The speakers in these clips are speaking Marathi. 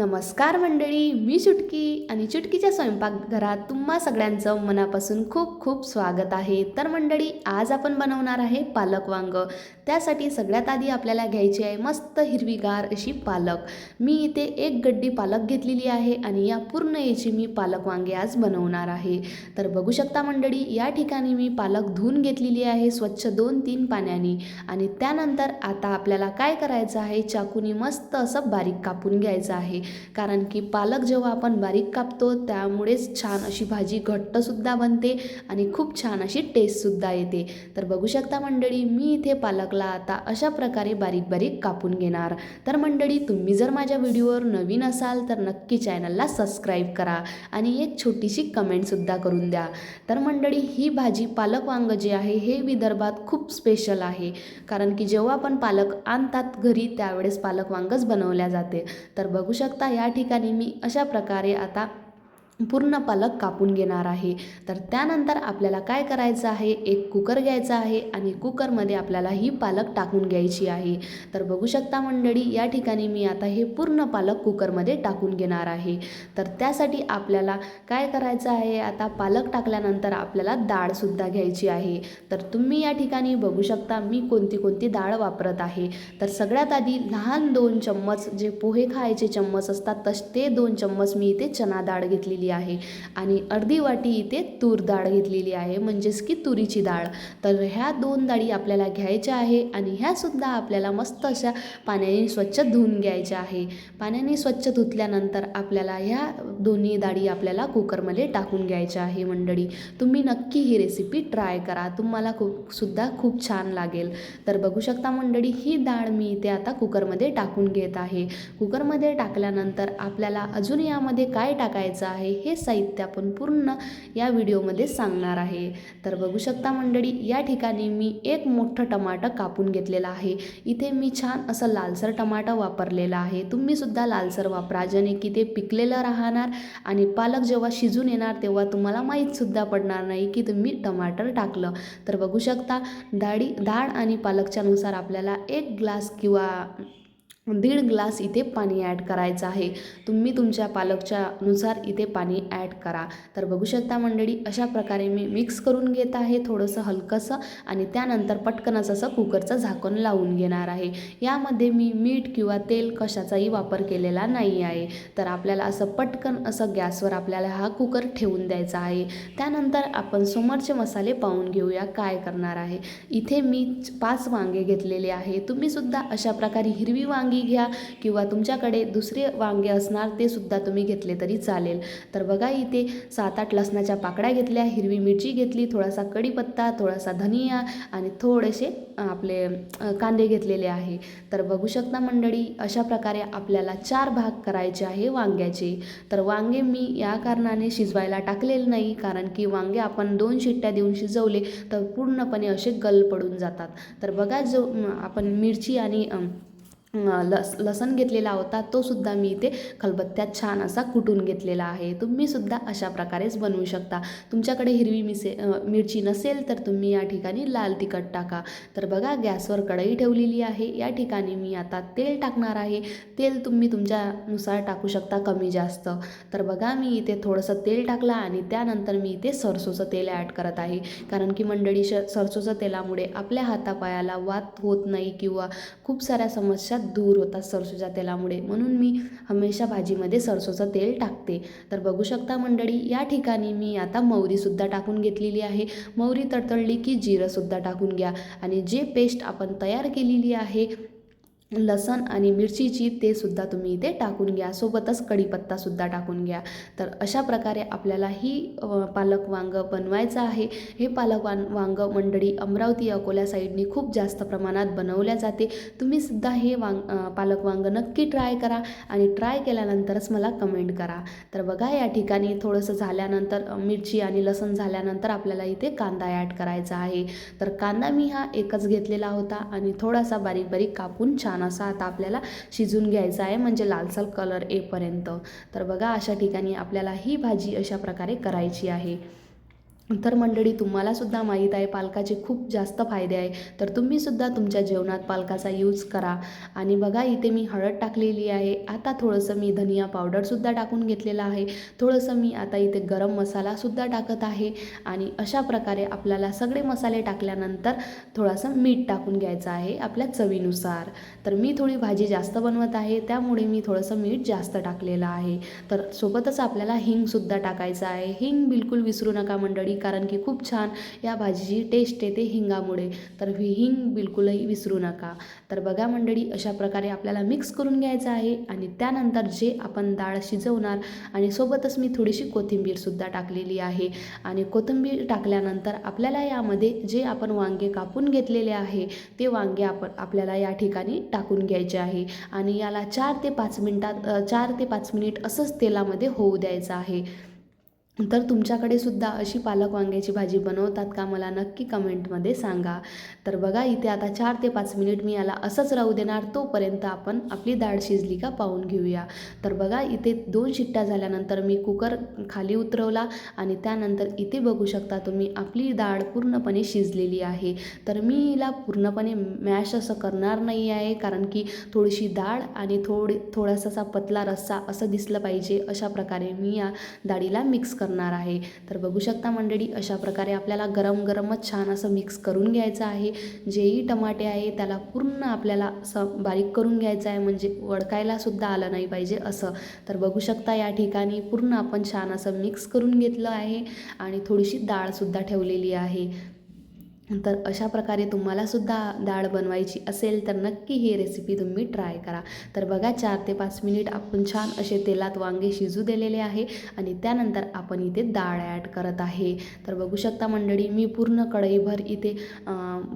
नमस्कार मंडळी मी चुटकी आणि चुटकीच्या स्वयंपाकघरात तुम्हा सगळ्यांचं मनापासून खूप खूप स्वागत आहे. तर मंडळी आज आपण बनवणार आहे पालक वांग. त्यासाठी सगळ्यात आधी आपल्याला घ्यायची आहे मस्त हिरवीगार अशी पालक. मी इथे एक गड्डी पालक घेतलेली आहे आणि या पूर्ण याची मी पालक वांगे आज बनवणार आहे. तर बघू शकता मंडळी या ठिकाणी मी पालक धुवून घेतलेली आहे स्वच्छ दोन तीन पाण्याने. आणि त्यानंतर आता आपल्याला काय करायचं आहे? चाकूनी मस्त असं बारीक कापून घ्यायचं आहे. कारण की पालक जेव्हा आपण बारीक कापतो त्यामुळेच छान अशी भाजी घट्टसुद्धा बनते आणि खूप छान अशी टेस्टसुद्धा येते. तर बघू शकता मंडळी मी इथे पालकला आता अशा प्रकारे बारीक बारीक कापून घेणार. तर मंडळी तुम्ही जर माझ्या व्हिडिओवर नवीन असाल तर नक्की चॅनलला सबस्क्राईब करा आणि एक छोटीशी कमेंटसुद्धा करून द्या. तर मंडळी ही भाजी पालक वांग जे आहे हे विदर्भात खूप स्पेशल आहे. कारण की जेव्हा आपण पालक आणतात घरी त्यावेळेस पालक वांगच बनवल्या जाते. तर बघू शकता या ठिकाणी मी अशा प्रकारे आता पूर्ण पालक कापून घेणार आहे. तर त्यानंतर आपल्याला काय करायचं आहे? एक कुकर घ्यायचा आहे आणि कुकरमध्ये आपल्याला ही पालक टाकून घ्यायची आहे. तर बघू शकता मंडळी या ठिकाणी मी आता हे पूर्ण पालक कुकरमध्ये टाकून घेणार आहे. तर त्यासाठी आपल्याला काय करायचं आहे? आता पालक टाकल्यानंतर आपल्याला डाळसुद्धा घ्यायची आहे. तर तुम्ही या ठिकाणी बघू शकता मी कोणती कोणती डाळ वापरत आहे. तर सगळ्यात आधी लहान दोन चम्मच जे पोहे खायचे चम्मच असतात तस ते दोन चम्मच मी इथे चना डाळ घेतलेली आहे. आणि अर्धी वाटी इथे तूर डाळ घेतलेली आहे म्हणजेच की तुरीची डाळ. तर ह्या दोन डाळी आपल्याला घ्यायच्या आहे आणि ह्यासुद्धा आपल्याला मस्त अशा पाण्याने स्वच्छ धुवून घ्यायच्या आहे. पाण्याने स्वच्छ धुतल्यानंतर आपल्याला ह्या दोन्ही डाळी आपल्याला कुकरमध्ये टाकून घ्यायच्या आहे मंडळी. तुम्ही नक्की ही रेसिपी ट्राय करा. तुम्हाला खूप सुद्धा खूप छान लागेल. तर बघू शकता मंडळी ही डाळ मी इथे आता कुकरमध्ये टाकून घेत आहे. कुकरमध्ये टाकल्यानंतर आपल्याला अजून यामध्ये काय टाकायचं आहे? हे साहित्य आपण पूर्ण या व्हिडिओमध्ये सांगणार आहे. तर बघू शकता मंडळी या ठिकाणी मी एक मोठं टमाटर कापून घेतलेलं आहे. इथे मी छान असं लालसर टमाटर वापरलेलं आहे. तुम्हीसुद्धा लालसर वापरा ज्याने की ते पिकलेलं राहणार आणि पालक जेव्हा शिजून येणार तेव्हा तुम्हाला माहीतसुद्धा पडणार नाही की तुम्ही टमाटर टाकलं. तर बघू शकता डाळी डाळ आणि पालकच्यानुसार आपल्याला एक ग्लास किंवा दीड ग्लास इथे पाणी ॲड करायचं आहे. तुम्ही तुमच्या पालकच्या नुसार इथे पाणी ॲड करा. तर बघू शकता मंडळी अशा प्रकारे मी मिक्स करून घेत आहे. थोडंसं हलकंसं आणि त्यानंतर पटकनच असं कुकरचं झाकण लावून घेणार आहे. यामध्ये मी मीठ किंवा तेल कशाचाही वापर केलेला नाही आहे. तर आपल्याला असं पटकन असं गॅसवर आपल्याला हा कुकर ठेवून द्यायचा आहे. त्यानंतर आपण समोरचे मसाले पाहून घेऊया काय करणार आहे. इथे मी पाच वांगे घेतलेले आहे. तुम्हीसुद्धा अशा प्रकारे हिरवी वांगी घ्या किंवा तुमच्याकडे दुसरे वांगे असणार ते सुद्धा तुम्ही घेतले तरी चालेल. तर बघा इथे सात आठ लसणाच्या पाकड्या घेतल्या हिरवी मिरची घेतली थोडासा कढीपत्ता थोडासा धनिया आणि थोडेसे आपले कांदे घेतलेले आहे. तर बघू शकता मंडळी अशा प्रकारे आपल्याला चार भाग करायचे आहे वांग्याचे. तर वांगे मी या कारणाने शिजवायला टाकलेले नाही कारण की वांगे आपण दोन शिट्ट्या देऊन शिजवले तर पूर्णपणे असे गल पडून जातात. तर बघा जो आपण मिरची आणि लस लसण घेतलेला होता तो सुद्धा मी इथे खलबत्त्यात छान असा कुटून घेतलेला आहे. तुम्हीसुद्धा अशा प्रकारेच बनवू शकता. तुमच्याकडे हिरवी मिसे मिरची नसेल तर तुम्ही या ठिकाणी लाल तिखट टाका. तर बघा गॅसवर कढई ठेवलेली आहे. या ठिकाणी मी आता तेल टाकणार आहे. तेल तुम्ही तुमच्यानुसार टाकू शकता कमी जास्त. तर बघा मी इथे थोडंसं तेल टाकलं आणि त्यानंतर मी इथे सरसोचं तेल ॲड करत आहे. कारण की मंडळी श सरसोचं तेलामुळे आपल्या हातापायाला वात होत नाही किंवा खूप साऱ्या समस्या दूर होतात सरसोच्या तेलामुळे. म्हणून मी हमेशा भाजीमध्ये सरसोचं तेल टाकते. तर बघू शकता मंडळी या ठिकाणी मी आता मोहरीसुद्धा टाकून घेतलेली आहे. मोहरी तडतडली की जिरंसुद्धा टाकून घ्या. आणि जे पेस्ट आपण तयार केलेली आहे लसण आणि मिरचीची ते सुद्धा तुम्ही इथे टाकून घ्या. सोबतच कढीपत्तासुद्धा टाकून घ्या. तर अशा प्रकारे आपल्याला ही पालक वांग बनवायचं आहे. हे पालक वां वांग मंडळी अमरावती अकोल्या साईडनी खूप जास्त प्रमाणात बनवल्या जाते. तुम्ही सुद्धा हे वांग पालक वांग नक्की ट्राय करा आणि ट्राय केल्यानंतरच मला कमेंट करा. तर बघा या ठिकाणी थोडंसं झाल्यानंतर मिरची आणि लसण झाल्यानंतर आपल्याला इथे कांदा ॲड करायचा आहे. तर कांदा मी हा एकच घेतलेला होता आणि थोडासा बारीक बारीक कापून छान छान असा आता आपल्याला शिजून घ्यायचा आहे म्हणजे लालसर कलर येईपर्यंत. तर बघा अशा ठिकाणी आपल्याला ही भाजी अशा प्रकारे करायची आहे. तर मंडळी तुम्हालासुद्धा माहीत आहे पालकाचे खूप जास्त फायदे आहे. तर तुम्हीसुद्धा तुमच्या जेवणात पालकाचा यूज करा. आणि बघा इथे मी हळद टाकलेली आहे. आता थोडंसं मी धनिया पावडरसुद्धा टाकून घेतलेलं आहे. थोडंसं मी आता इथे गरम मसालासुद्धा टाकत आहे. आणि अशा प्रकारे आपल्याला सगळे मसाले टाकल्यानंतर थोडासा मीठ टाकून घ्यायचं आहे आपल्या चवीनुसार. तर मी थोडी भाजी जास्त बनवत आहे. त्यामुळे मी थोडंसं मीठ जास्त टाकलेलं आहे. तर सोबतच आपल्याला हिंगसुद्धा टाकायचं आहे. हिंग बिलकुल विसरू नका मंडळी. कारण की खूप छान या भाजीची टेस्ट येते हिंगामुळे. तर ही हिंग बिलकुलही विसरू नका. तर बघा मंडळी अशा प्रकारे आपल्याला मिक्स करून घ्यायचं आहे आणि त्यानंतर जे आपण डाळ शिजवणार आणि सोबतच मी थोडीशी कोथिंबीरसुद्धा टाकलेली आहे. आणि कोथिंबीर टाकल्यानंतर आपल्याला यामध्ये जे आपण वांगे कापून घेतलेले आहे ते वांगे आपण आपल्याला या ठिकाणी टाकून घ्यायचे आहे. आणि याला चार ते पाच मिनटात चार ते पाच मिनिट असंच तेलामध्ये होऊ द्यायचं आहे. तर तुमच्याकडे सुद्धा अशी पालक वांग्याची भाजी बनवतात का? मला नक्की कमेंटमध्ये सांगा. तर बघा इथे आता चार ते पाच मिनिट मी याला असंच राहू देणार तोपर्यंत आपण आपली डाळ शिजली का पाहून घेऊया. तर बघा इथे दोन शिट्ट्या झाल्यानंतर मी कुकर खाली उतरवला आणि त्यानंतर इथे बघू शकता तुम्ही आपली डाळ पूर्णपणे शिजलेली आहे. तर मी हिला पूर्णपणे मॅश असं करणार नाही आहे कारण की थोडीशी डाळ आणि थोडी थोडासा पतला रस्सा असं दिसलं पाहिजे अशा प्रकारे मी या डाळीला मिक्स कर करणार आहे. तर बघू शकता मंडळी अशा प्रकारे आपल्याला गरम गरमच छान असं मिक्स करून घ्यायचं आहे. जेही टमाटे आहे त्याला पूर्ण आपल्याला असं बारीक करून घ्यायचं आहे. म्हणजे वडकायलासुद्धा आलं नाही पाहिजे असं. तर बघू शकता या ठिकाणी पूर्ण आपण छान असं मिक्स करून घेतलं आहे. आणि थोडीशी डाळसुद्धा ठेवलेली आहे. तर अशा प्रकारे तुम्हालासुद्धा डाळ बनवायची असेल तर नक्की ही रेसिपी तुम्ही ट्राय करा. तर बघा चार ते पाच मिनिट आपण छान असे तेलात वांगे शिजू दिलेले आहे आणि त्यानंतर आपण इथे डाळ ॲड करत आहे. तर बघू शकता मंडळी मी पूर्ण कढईभर इथे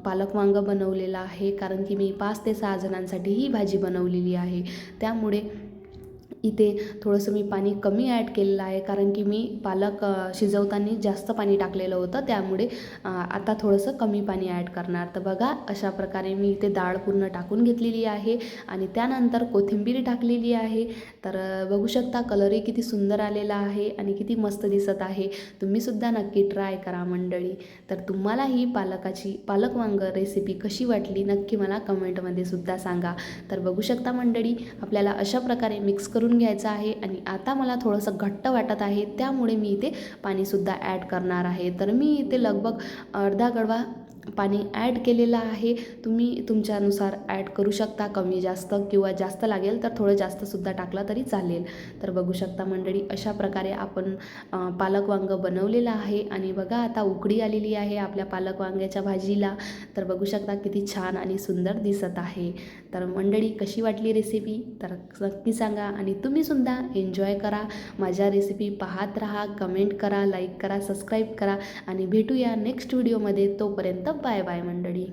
पालक वांगं बनवलेलं आहे. कारण की मी पाच ते सहा जणांसाठी ही भाजी बनवलेली आहे. त्यामुळे इथे थोडंसं मी पाणी कमी ॲड केलेलं आहे कारण की मी पालक शिजवताना जास्त पाणी टाकलेलं होतं त्यामुळे आता थोडंसं कमी पाणी ॲड करणार. तर बघा अशा प्रकारे मी इथे डाळ पूर्ण टाकून घेतलेली आहे आणि त्यानंतर कोथिंबीर टाकलेली आहे. तर बघू शकता कलरही किती सुंदर आलेला आहे आणि किती मस्त दिसत आहे. तुम्हीसुद्धा नक्की ट्राय करा मंडळी. तर तुम्हाला ही पालकाची पालक वांग रेसिपी कशी वाटली नक्की मला कमेंटमध्ये सुद्धा सांगा. तर बघू शकता मंडळी आपल्याला अशा प्रकारे मिक्स करून घ्यायचं आहे आणि आता मला थोडंसं घट्ट वाटत आहे त्यामुळे मी इथे पाणीसुद्धा ॲड करणार आहे. तर मी इथे लगभग अर्धा गडवा पाणी ॲड केलेलं आहे. तुम्ही तुमच्यानुसार ॲड करू शकता. कमी जास्त किंवा जास्त लागेल तर थोडं जास्तसुद्धा टाकलं तरी चालेल. तर बघू शकता मंडळी अशा प्रकारे आपण पालक वांगं बनवलेलं आहे. आणि बघा आता उकडी आलेली आहे आपल्या पालक वांग्याच्या भाजीला. तर बघू शकता किती छान आणि सुंदर दिसत आहे. तर मंडळी कशी वाटली रेसिपी तर नक्की सांगा आणि तुम्हीसुद्धा एन्जॉय करा. माझ्या रेसिपी पाहत राहा कमेंट करा लाईक करा सबस्क्राईब करा. आणि भेटूया नेक्स्ट व्हिडिओमध्ये तोपर्यंत बाय बाय मंडळी.